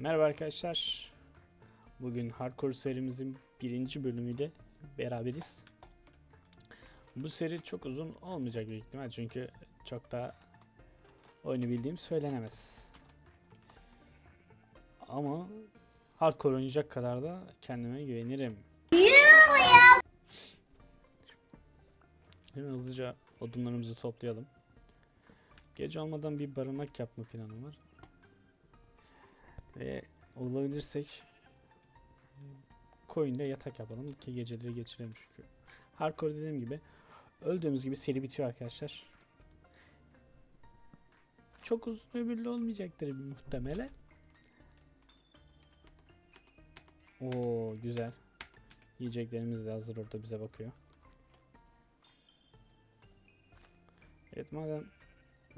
Merhaba arkadaşlar. Bugün Hardcore serimizin birinci bölümüyle beraberiz. Bu seri çok uzun olmayacak büyük ihtimal çünkü çok da oyunu bildiğim söylenemez. Ama hardcore oynayacak kadar da kendime güvenirim. Hemen hızlıca odunlarımızı toplayalım. Gece olmadan bir barınak yapma planım var. Ve olabilirsek koyunda yatak yapalım ki geceleri geçirelim çünkü. Hardcore dediğim gibi öldüğümüz gibi seri bitiyor arkadaşlar. Çok uzun ömürlü olmayacaktır muhtemelen. Oo güzel. Yiyeceklerimiz de hazır orada bize bakıyor. Evet madem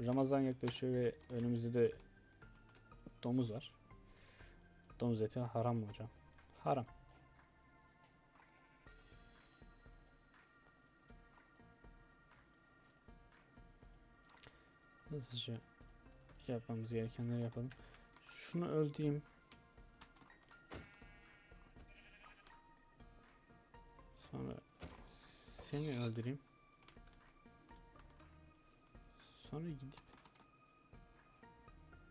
Ramazan yaklaşıyor ve önümüzde de domuz var. Domuz eti haram mı hocam? Haram. Hızlıca yapmamız gerekenleri yapalım. Şunu öldüreyim. Sonra seni öldüreyim. Sonra gidip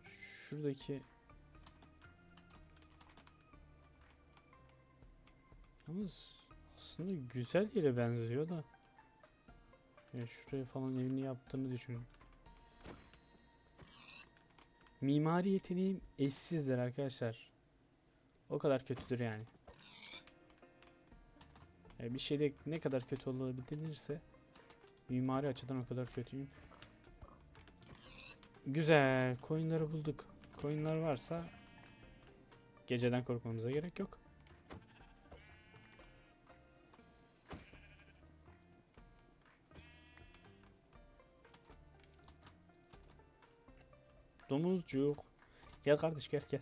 şuradaki Yalnız aslında güzel yere benziyor da. Ya şuraya falan evini yaptığını düşünün. Mimari yeteneğim eşsizdir arkadaşlar. O kadar kötüdür yani. Yani bir şeyde ne kadar kötü olabilirse mimari açıdan o kadar kötüyüm. Güzel. Coinleri bulduk. Coinler varsa geceden korkmamıza gerek yok. Domuzcuk. Gel kardeş gel gel.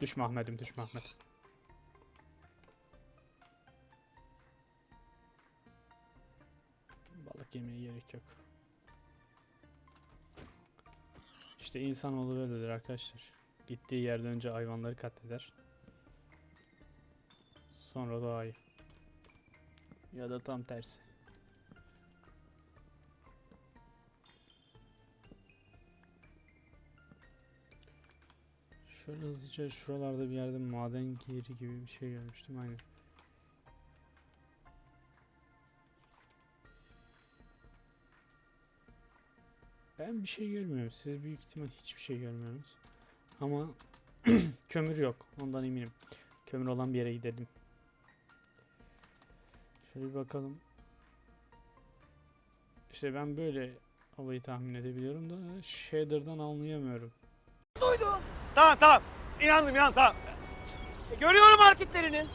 Düşme Ahmet'im düşme Ahmet. Balık yemeye gerek yok. İşte insanoğlu böyledir arkadaşlar. Gittiği yerde önce hayvanları katleder. Sonra doğayı. Ya da tam tersi. Şöyle hızlıca şuralarda bir yerde maden yeri gibi bir şey görmüştüm aynen. Ben bir şey görmüyorum. Siz büyük ihtimal hiçbir şey görmüyorsunuz. Ama kömür yok. Ondan eminim. Kömür olan bir yere gidelim. Şöyle bir bakalım. İşte ben böyle havayı tahmin edebiliyorum da shader'dan anlayamıyorum. Tamam tamam. İnandım inandım tamam. E, görüyorum hareketlerini.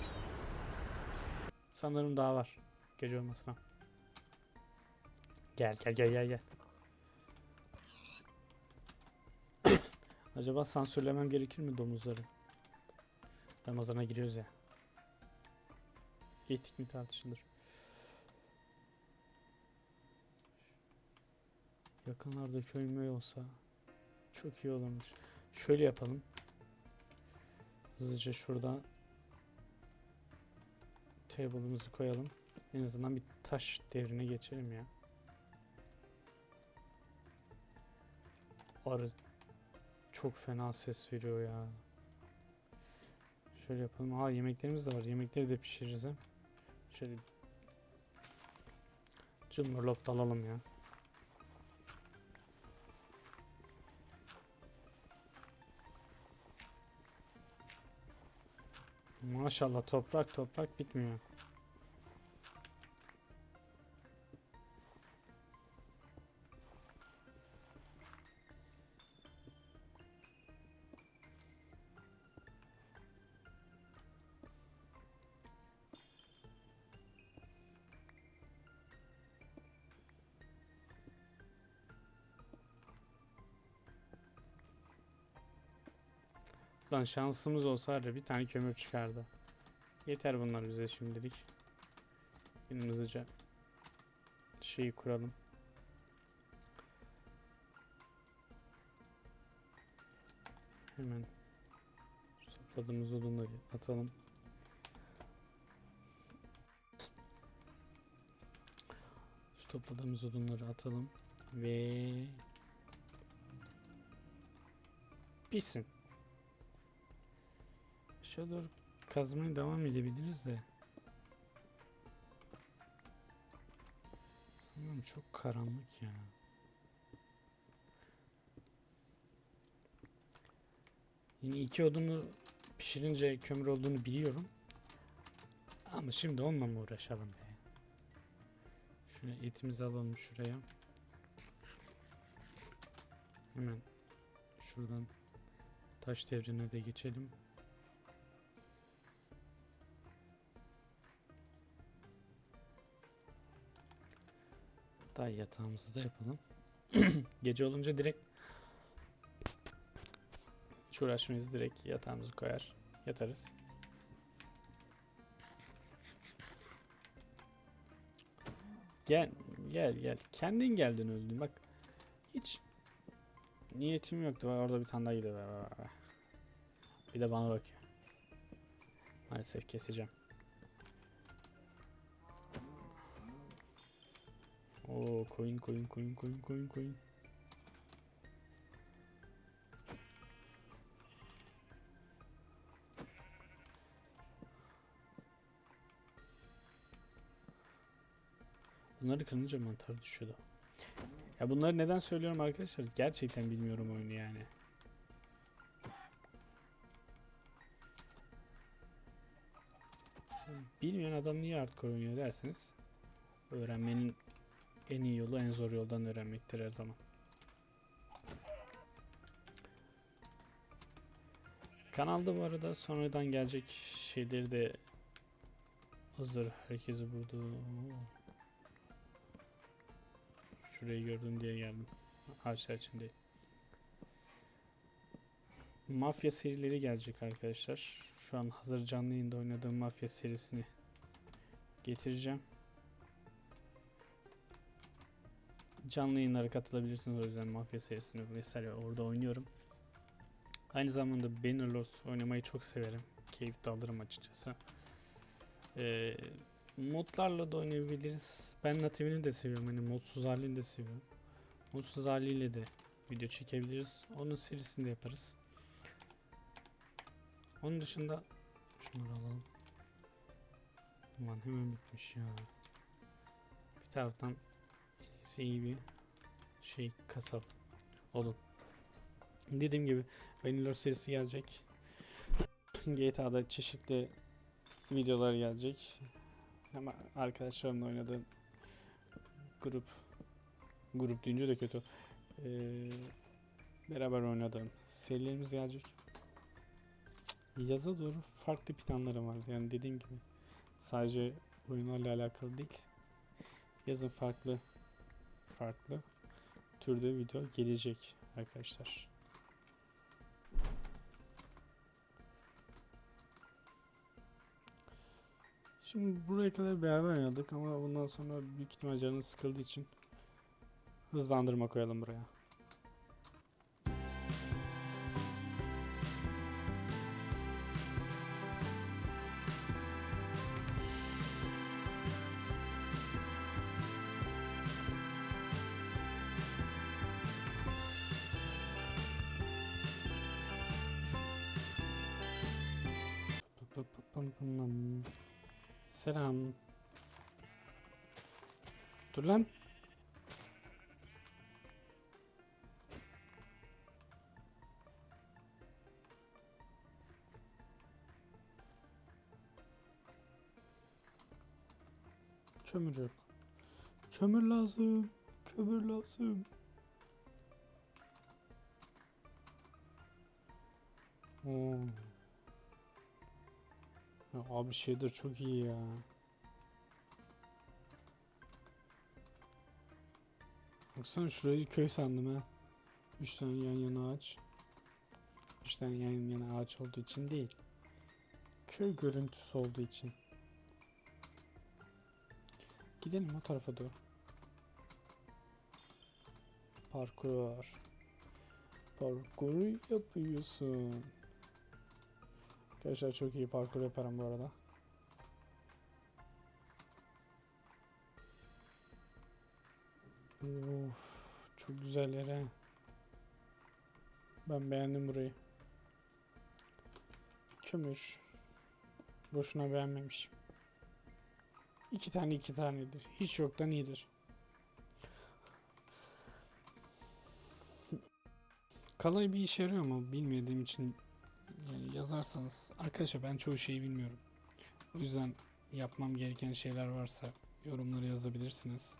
Sanırım daha var. Gece olmasına. Gel gel gel gel gel. Acaba sansürlemem gerekir mi domuzları? Ramazana giriyoruz ya. Etik mi tartışılır? Yakınlarda köy möy olsa çok iyi olurmuş. Şöyle yapalım. Hızlıca şuradan table'ımızı koyalım. En azından bir taş devrine geçelim ya. Arı çok fena ses veriyor ya. Şöyle yapalım. Ha yemeklerimiz de var. Yemekleri de pişiririz hem. Şöyle cumhurlop dalalım ya. Maşallah toprak toprak bitmiyor. Lan şansımız olsa ya bir tane kömür çıkardı. Yeter bunlar bize şimdilik. Benim hızlıca şeyi kuralım. Hemen Topladığımız odunları atalım. Şu topladığımız odunları atalım ve pişsin. Aşağı doğru kazmaya devam edebiliriz de. Sanırım çok karanlık ya. Yine iki odunu pişirince kömür olduğunu biliyorum. Ama şimdi onunla mı uğraşalım be? Şöyle etimizi alalım şuraya. Hemen şuradan taş devrine de geçelim. Daha yatağımızı da yapalım. Gece olunca direkt hiç uğraşmayız. Direkt yatağımızı koyar yatarız. Gel gel gel. Kendin geldin öldün. Bak hiç niyetim yoktu. Bak orada bir tane daha gidiyor bir de bana bakıyor. Maalesef keseceğim Oo koyun koyun koyun koyun koyun koyun Bunları kırınca mantar düşüyordu. Ya bunları neden söylüyorum arkadaşlar? Gerçekten bilmiyorum oyunu yani. Bilmeyen adam niye hardcore oynuyor derseniz öğrenmenin en iyi yolu en zor yoldan öğrenmektir her zaman. Kanalda bu arada sonradan gelecek şeyleri de hazır herkesi burada. Şurayı gördüm diye geldim. Ağaçlar içinde. Mafya serileri gelecek arkadaşlar. Şu an hazır canlı yayında oynadığım Mafya serisini getireceğim. Canlı yayınlara katılabilirsiniz o yüzden Mafya serisini vesaire orada oynuyorum. Aynı zamanda Bannerlord oynamayı çok severim. Keyif de alırım açıkçası. Ee, modlarla da oynayabiliriz. Ben natifini de seviyorum. Hani modsuz halini de seviyorum. Modsuz haliyle de video çekebiliriz. Onun serisini de yaparız. Onun dışında şunları alalım. Aman hemen bitmiş ya. Bir taraftan en iyisi iyi bir şey kasap. Olun. Dediğim gibi Vanilla serisi gelecek. GTA'da çeşitli videolar gelecek. Ama arkadaşlarımla oynadığım grup grup deyince de kötü. Ee, beraber oynadığım serilerimiz gelecek. Yaza doğru farklı planlarım var. Yani dediğim gibi sadece oyunlarla alakalı değil. Yazın farklı farklı türde video gelecek arkadaşlar. Şimdi buraya kadar beraber oynadık ama bundan sonra büyük ihtimal canınız sıkıldığı için hızlandırma koyalım buraya. Selam. Dur lan. Kömür yok. Kömür lazım. Kömür lazım. Oo. Ya abi şeydir çok iyi ya. Baksana şurayı köy sandım ha. Üç tane yan yana ağaç. Üç tane yan yana ağaç olduğu için değil. Köy görüntüsü olduğu için. Gidelim o tarafa doğru. Parkur. Parkur yapıyorsun. Arkadaşlar çok iyi parkur yaparım bu arada. Of, çok güzel yer ha. Ben beğendim burayı. Kömür. Boşuna beğenmemişim. İki tane iki tanedir. Hiç yoktan iyidir. Kalay bir işe yarıyor mu bilmediğim için yazarsanız. Arkadaşlar ben çoğu şeyi bilmiyorum. O yüzden yapmam gereken şeyler varsa yorumlara yazabilirsiniz.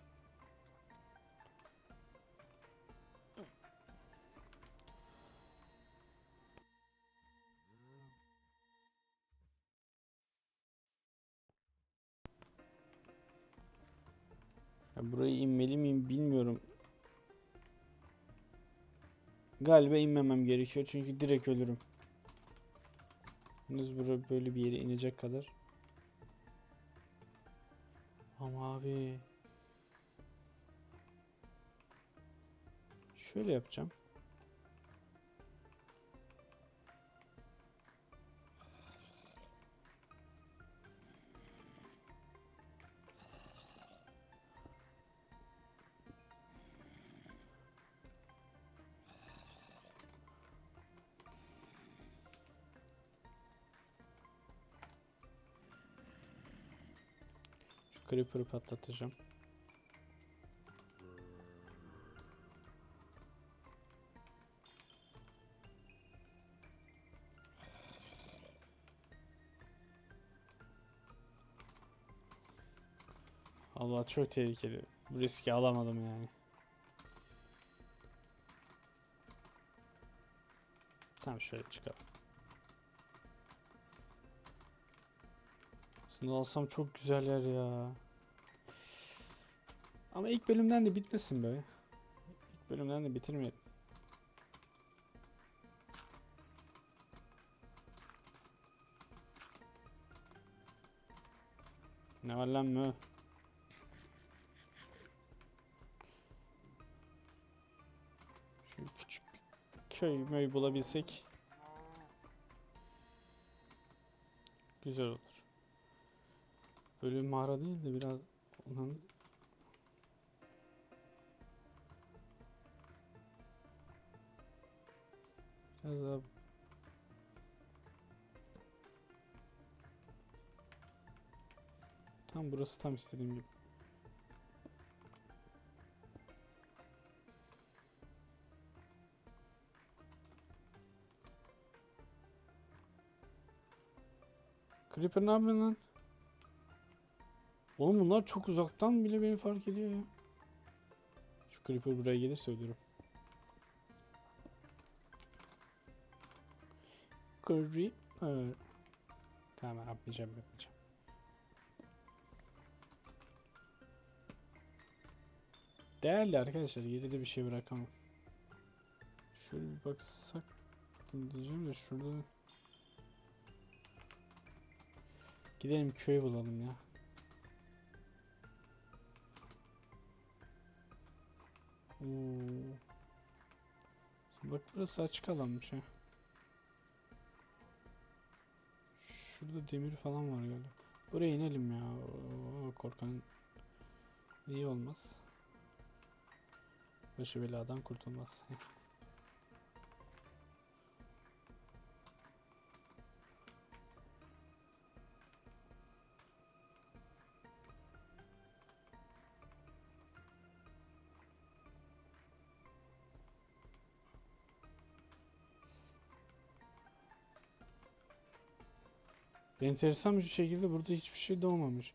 Ya buraya inmeli miyim bilmiyorum. Galiba inmemem gerekiyor çünkü direkt ölürüm. Henüz buraya böyle bir yere inecek kadar. Ama abi. Şöyle yapacağım. Creeper'ı patlatacağım. Allah çok tehlikeli. Bu riski alamadım yani. Tamam şöyle çıkalım. Aslında alsam çok güzel yer ya. Ama ilk bölümden de bitmesin be. İlk bölümden de bitirmeyelim. Ne var lan mı? Şu küçük köy möy bulabilsek güzel olur. Böyle mağara değil de biraz onun daha Tam burası tam istediğim gibi. Creeper ne yapıyorsun lan? Oğlum bunlar çok uzaktan bile beni fark ediyor ya. Şu Creeper buraya gelirse ölürüm. Creeper. Tamam yapmayacağım yapmayacağım. Değerli arkadaşlar geride bir şey bırakamam. Şöyle bir baksak diyeceğim de şurada Gidelim köy bulalım ya. Oo. Bak burası açık alanmış ha. Şurada demir falan var galiba. Buraya inelim ya. Oo, korkan iyi olmaz. Başı beladan kurtulmaz. Enteresan bir şekilde burada hiçbir şey doğmamış.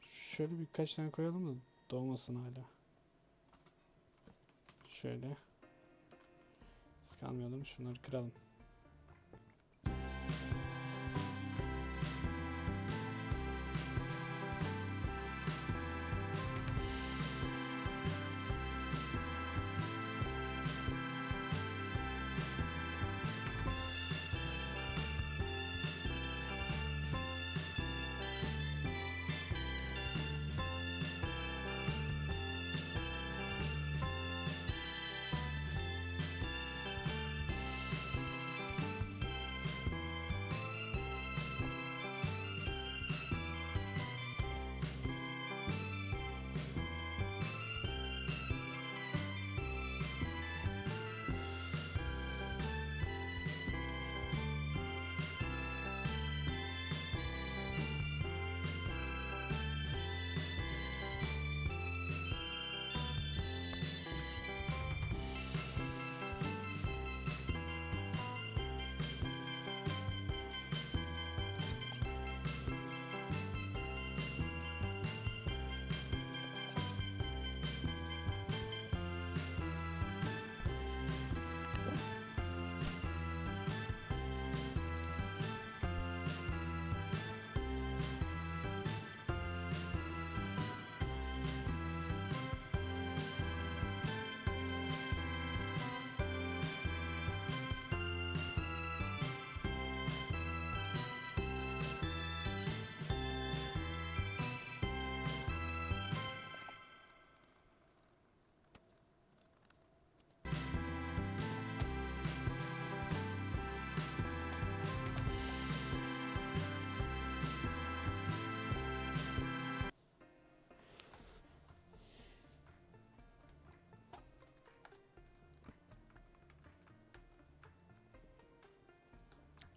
Şöyle birkaç tane koyalım da doğmasın hala. Şöyle. Biz kalmayalım. Şunları kıralım.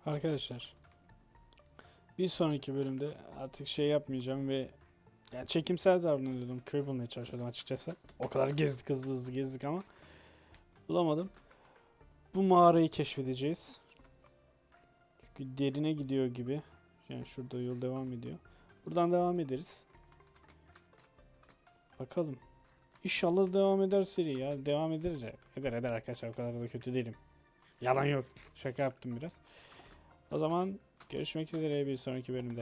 Arkadaşlar bir sonraki bölümde artık şey yapmayacağım ve yani çekimsel davranıyordum. Köy bulmaya çalışıyordum açıkçası. O kadar gezdik hızlı hızlı gezdik ama bulamadım. Bu mağarayı keşfedeceğiz. Çünkü derine gidiyor gibi. Yani şurada yol devam ediyor. Buradan devam ederiz. Bakalım. İnşallah devam eder seri ya. Devam ederiz ya. Eder eder arkadaşlar. O kadar da kötü değilim. Yalan yok. Şaka yaptım biraz. O zaman görüşmek üzere bir sonraki bölümde.